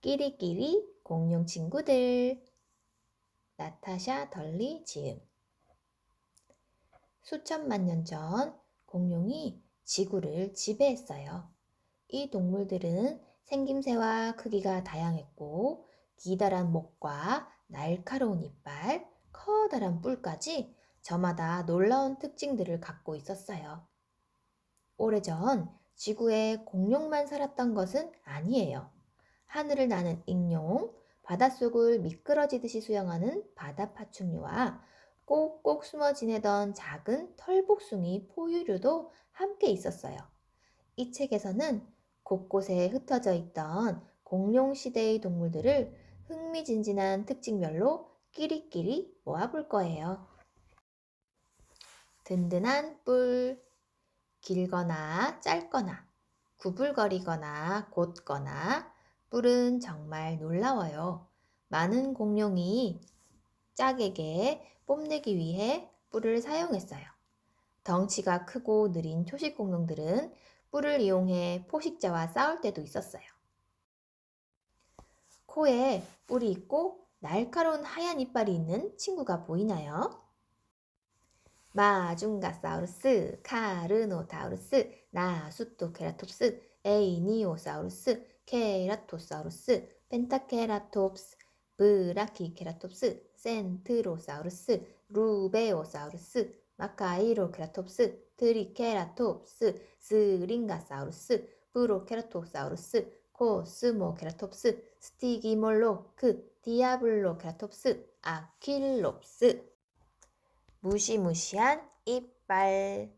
끼리끼리 공룡 친구들. 나타샤 덜리 지음. 수천만 년 전 공룡이 지구를 지배했어요. 이 동물들은 생김새와 크기가 다양했고 기다란 목과 날카로운 이빨, 커다란 뿔까지 저마다 놀라운 특징들을 갖고 있었어요. 오래전 지구에 공룡만 살았던 것은 아니에요. 하늘을 나는 익룡, 바닷속을 미끄러지듯이 수영하는 바다 파충류와 꼭꼭 숨어 지내던 작은 털복숭이 포유류도 함께 있었어요. 이 책에서는 곳곳에 흩어져 있던 공룡 시대의 동물들을 흥미진진한 특징별로 끼리끼리 모아볼 거예요. 든든한 뿔, 길거나 짧거나, 구불거리거나 곧거나, 뿔은 정말 놀라워요. 많은 공룡이 짝에게 뽐내기 위해 뿔을 사용했어요. 덩치가 크고 느린 초식 공룡들은 뿔을 이용해 포식자와 싸울 때도 있었어요. 코에 뿔이 있고 날카로운 하얀 이빨이 있는 친구가 보이나요? 마중가사우루스, 카르노타우루스, 나수토케라톱스, 에이니오사우루스, 케라토사우루스, 펜타케라톱스, 브라키케라톱스, 센트로사우루스, 루베오사우루스, 마카이로케라톱스, 트리케라톱스, 스링가사우루스, 브로케라토사우루스, 코스모케라톱스, 스티기몰로크, 디아블로케라톱스, 아킬롭스. 무시무시한 이빨.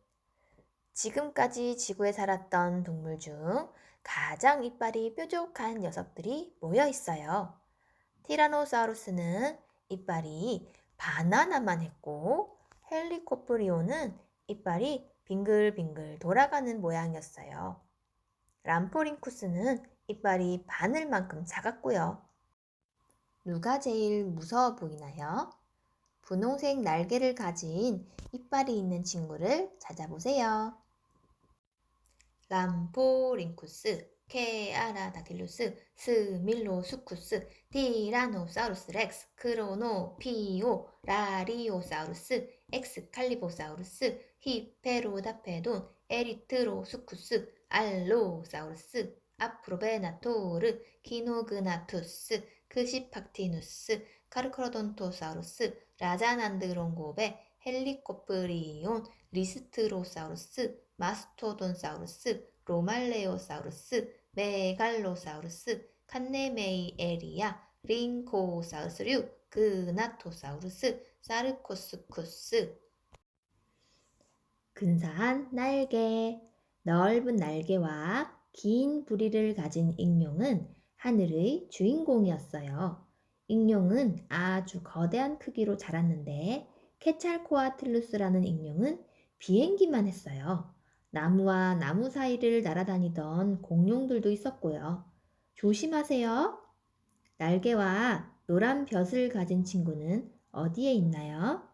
지금까지 지구에 살았던 동물 중 가장 이빨이 뾰족한 녀석들이 모여 있어요. 티라노사우루스는 이빨이 바나나만 했고 헬리코프리오는 이빨이 빙글빙글 돌아가는 모양이었어요. 람포링쿠스는 이빨이 바늘만큼 작았고요. 누가 제일 무서워 보이나요? 분홍색 날개를 가진 이빨이 있는 친구를 찾아보세요. 람포링쿠스, 케아라다킬루스, 스밀로수쿠스, 티라노사우루스 렉스, 크로노피오, 라리오사우루스, 엑스칼리보사우루스, 히페로다페돈, 에리트로수쿠스, 알로사우루스, 아프로베나토르, 키노그나투스, 크시팍티누스, 카르크로돈토사우루스, 라자난드롱고베, 헬리코프리온, 리스트로사우루스, 마스토돈사우루스, 로말레오사우루스, 메갈로사우루스, 칸네메이에리아, 링코사우스류, 그나토사우루스, 사르코스쿠스. 근사한 날개, 넓은 날개와 긴 부리를 가진 익룡은 하늘의 주인공이었어요. 익룡은 아주 거대한 크기로 자랐는데 케찰코아틀루스라는 익룡은 비행기만 했어요. 나무와 나무 사이를 날아다니던 공룡들도 있었고요. 조심하세요. 날개와 노란 벼슬 가진 친구는 어디에 있나요?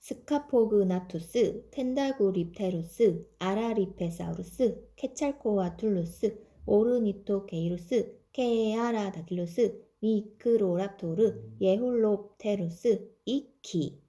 스카포그나투스, 텐다구립테루스, 아라리페사우루스, 케찰코아툴루스, 오르니토게이루스, 케아라다킬루스, 미크로랍토르, 예홀롭테루스, 이키,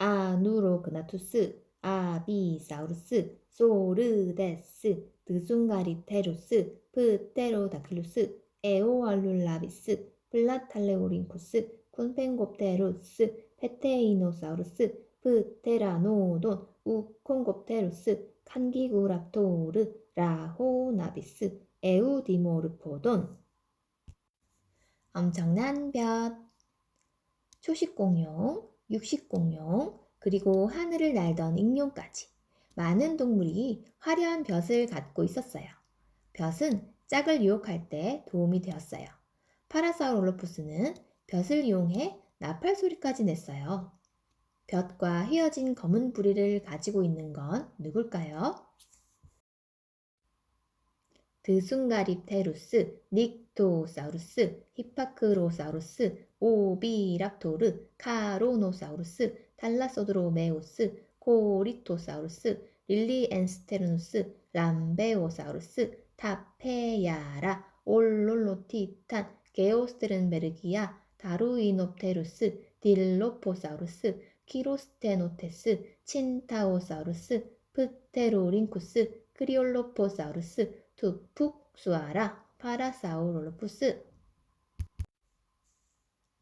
아누로그나투스, 아비사우루스, 소르데스, 드숭가리테루스, 프테로다킬루스, 에오알룰라비스, 플라탈레오링쿠스, 쿤펜곱테루스, 페테이노사우루스, 프테라노돈, 우콩곱테루스, 칸기구랍토르, 라호나비스, 에우디모르포돈. 엄청난 볕. 초식공룡, 육식공룡, 그리고 하늘을 날던 익룡까지 많은 동물이 화려한 볕을 갖고 있었어요. 볕은 짝을 유혹할 때 도움이 되었어요. 파라사우롤로푸스는 볕을 이용해 나팔 소리까지 냈어요. 볕과 휘어진 검은 부리를 가지고 있는 건 누굴까요? 드숭가리테루스, 닉토사우루스, 히파크로사우루스, 오비랍토르, 카로노사우루스, 탈라소드로메우스, 코리토사우루스, 릴리엔스테르누스, 람베오사우루스, 타페야라, 올롤로티탄, 게오스테른베르기아, 다루이노프테루스, 딜로포사우루스, 키로스테노테스, 친타오사우루스, 프테로링쿠스, 크리올로포사우루스, 투푹수아라, 파라사우롤로푸스.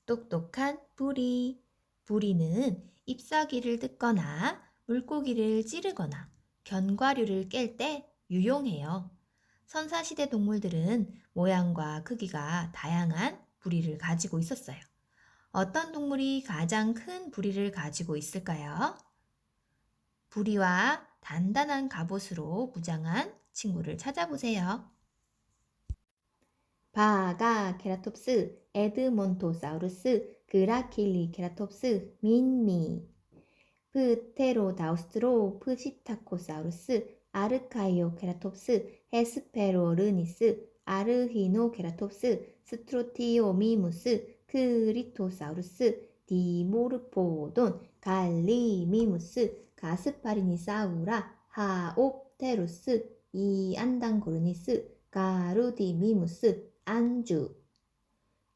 똑똑한 부리. 부리는 잎사귀를 뜯거나 물고기를 찌르거나 견과류를 깰 때 유용해요. 선사시대 동물들은 모양과 크기가 다양한 부리를 가지고 있었어요. 어떤 동물이 가장 큰 부리를 가지고 있을까요? 부리와 단단한 갑옷으로 무장한 친구를 찾아보세요. 바가 케라톱스, 에드몬토사우루스, 그라킬리 케라톱스, 민미, 프테로다우스트로 프시타코사우루스, 아르카이오 케라톱스, 헤스페로르니스, 아르히노 케라톱스, 스트로티오미무스, 크리토사우루스, 디모르포돈, 갈리미무스, 가스파리니사우라, 하옵테루스, 이안당고르니스, 가루디미무스, 안주,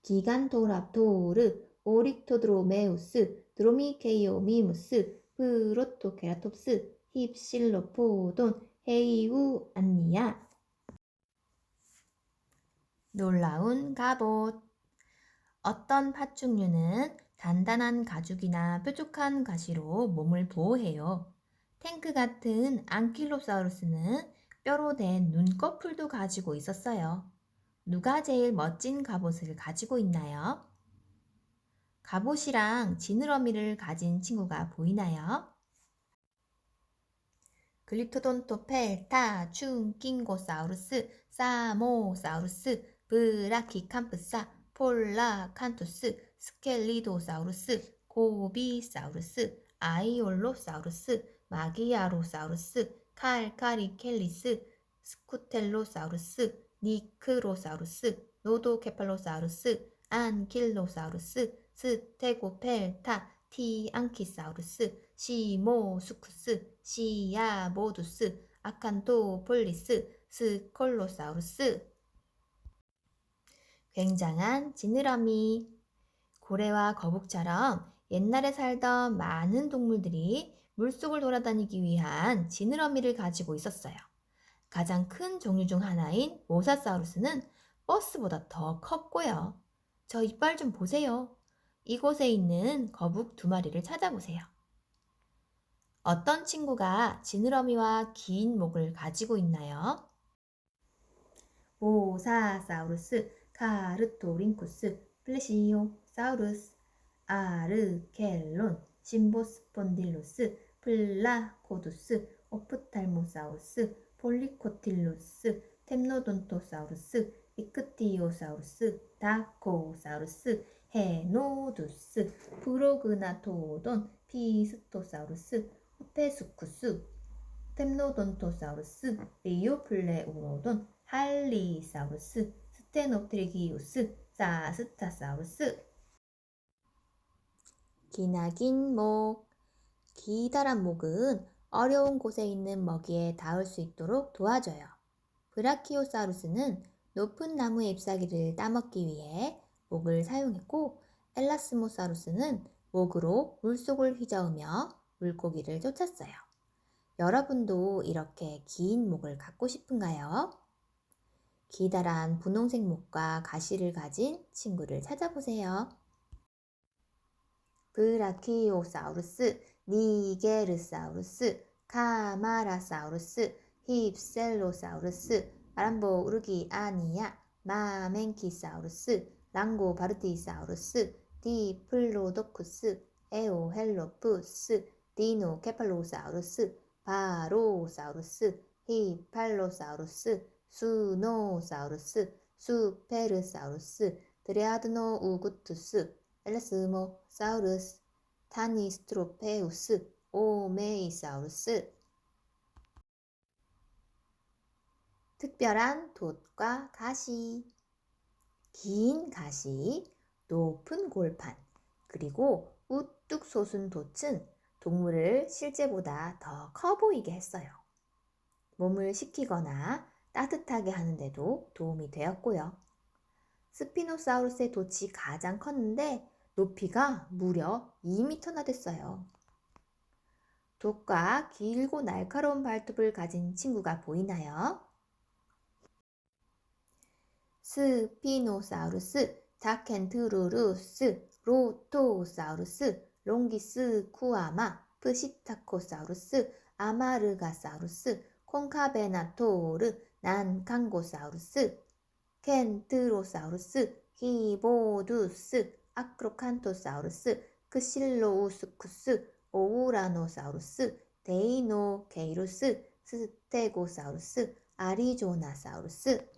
기간토랍토르, 오릭토드로메우스, 드로미케이오미무스, 프로토케라톱스, 힙실로포돈, 헤이우 안니아. 놀라운 갑옷. 어떤 파충류는 단단한 가죽이나 뾰족한 가시로 몸을 보호해요. 탱크 같은 안킬로사우루스는 뼈로 된 눈꺼풀도 가지고 있었어요. 누가 제일 멋진 갑옷을 가지고 있나요? 갑옷이랑 지느러미를 가진 친구가 보이나요? 글리토돈토 펠타, 춘킹고사우루스, 사모사우루스, 브라키캄프사, 폴라 칸투스, 스켈리도사우루스, 고비사우루스, 아이올로사우루스, 마기아로사우루스, 칼카리켈리스, 스쿠텔로사우루스, 니크로사우루스, 노도케팔로사우루스, 안킬로사우루스, 스테고펠타, 티앙키사우루스, 시모수쿠스, 시아모두스, 아칸토폴리스, 스콜로사우루스. 굉장한 지느러미. 고래와 거북처럼 옛날에 살던 많은 동물들이 물속을 돌아다니기 위한 지느러미를 가지고 있었어요. 가장 큰 종류 중 하나인 모사사우루스는 버스보다 더 컸고요. 저 이빨 좀 보세요. 이곳에 있는 거북 두 마리를 찾아보세요. 어떤 친구가 지느러미와 긴 목을 가지고 있나요? 모사사우루스, 카르토링쿠스, 플레시오 사우루스, 아르켈론, 심보스폰딜로스, 플라코두스, 오프탈모사우루스, 폴리코틸루스, 템노돈토사우루스, 이크티오사우루스, 다코사우루스, 헤노두스, 프로그나토돈, 피스토사우루스, 호페수쿠스, 템노돈토사우루스, 리오플레우로돈, 할리사우루스, 스테노트리기우스, 사스타사우루스. 기나긴 목. 기다란 목은 어려운 곳에 있는 먹이에 닿을 수 있도록 도와줘요. 브라키오사우루스는 높은 나무의 잎사귀를 따먹기 위해 목을 사용했고 엘라스모사우루스는 목으로 물속을 휘저으며 물고기를 쫓았어요. 여러분도 이렇게 긴 목을 갖고 싶은가요? 기다란 분홍색 목과 가시를 가진 친구를 찾아보세요. 브라키오사우루스, 니게르사우루스, 카마라사우루스, 힙셀로사우루스, 아람보 우르기 아니야, 마멘키사우루스, 랑고바르티사우루스, 디플로도쿠스, 에오헬로푸스, 디노케팔로사우루스, 바로사우루스, 히팔로사우루스, 수노사우루스, 수페르사우루스, 드레아드노 우구투스, 엘레스모 사우루스, 타니스트로페우스, 오메이사우루스. 특별한 돛과 가시. 긴 가시, 높은 골판, 그리고 우뚝 솟은 돛은 동물을 실제보다 더 커 보이게 했어요. 몸을 식히거나 따뜻하게 하는데도 도움이 되었고요. 스피노사우루스의 돛이 가장 컸는데 높이가 무려 2m나 됐어요. 돛과 길고 날카로운 발톱을 가진 친구가 보이나요? 스피노사우루스, 다켄트루루스, 로토사우루스, 롱기스 쿠아마, 프시타코사우루스, 아마르가사우루스, 콩카베나토르, 난강고사우루스, 켄트로사우루스, 히보두스, 아크로칸토사우루스, 크실로우스쿠스, 오우라노사우루스, 데이노케이루스, 스테고사우루스, 아리조나사우루스.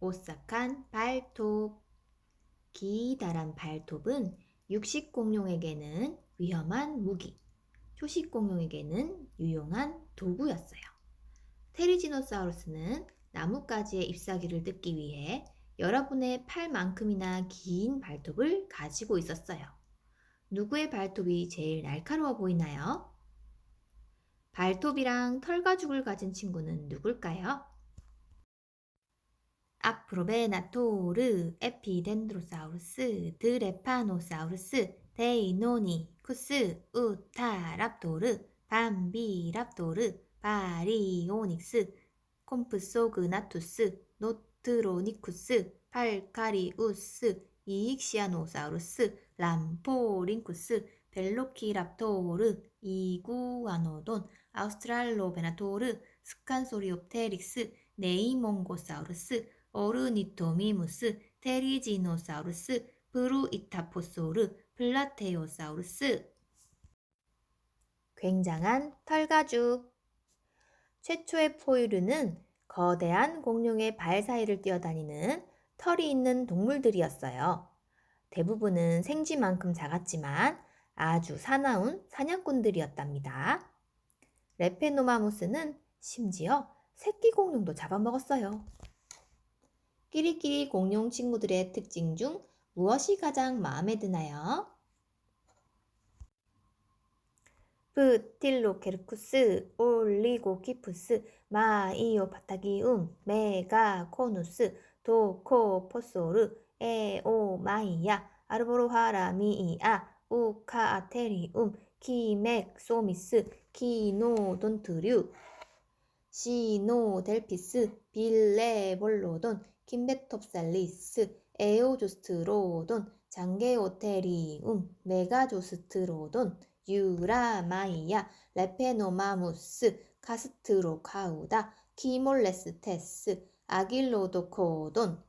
오싹한 발톱. 기다란 발톱은 육식 공룡에게는 위험한 무기, 초식 공룡에게는 유용한 도구였어요. 테리지노사우루스는 나뭇가지의 잎사귀를 뜯기 위해 여러분의 팔만큼이나 긴 발톱을 가지고 있었어요. 누구의 발톱이 제일 날카로워 보이나요? 발톱이랑 털가죽을 가진 친구는 누굴까요? 아프로베나토르, 에피덴드로사우루스, 드레파노사우루스, 데이노니 쿠스, 우타랍토르, 밤비랍토르, 바리오닉스, 콤프소그나투스, 노트로니쿠스, 팔카리우스, 이익시아노사우루스, 람포링쿠스, 벨로키랍토르, 이구아노돈, 아우스트랄로베나토르, 스칸소리옵테릭스, 네이몽고사우루스, 오르니토미무스, 테리지노사우루스, 브루이타포소르, 플라테오사우루스. 굉장한 털가죽. 최초의 포유류는 거대한 공룡의 발 사이를 뛰어다니는 털이 있는 동물들이었어요. 대부분은 생쥐만큼 작았지만 아주 사나운 사냥꾼들이었답니다. 레페노마무스는 심지어 새끼 공룡도 잡아먹었어요. 끼리끼리 공룡 친구들의 특징 중 무엇이 가장 마음에 드나요? 프틸로케르쿠스, 올리고키푸스, 마이오파타기움, 메가코누스, 도코포소르, 에오마이야, 아르보로하라미이아, 우카아테리움, 키맥소미스, 키노돈트류, 시노델피스, 빌레볼로돈, 킴베톱살리스, 에오조스트로돈, 장게오테리움, 메가조스트로돈, 유라마이아, 레페노마무스, 카스트로카우다, 키몰레스테스, 아길로도코돈,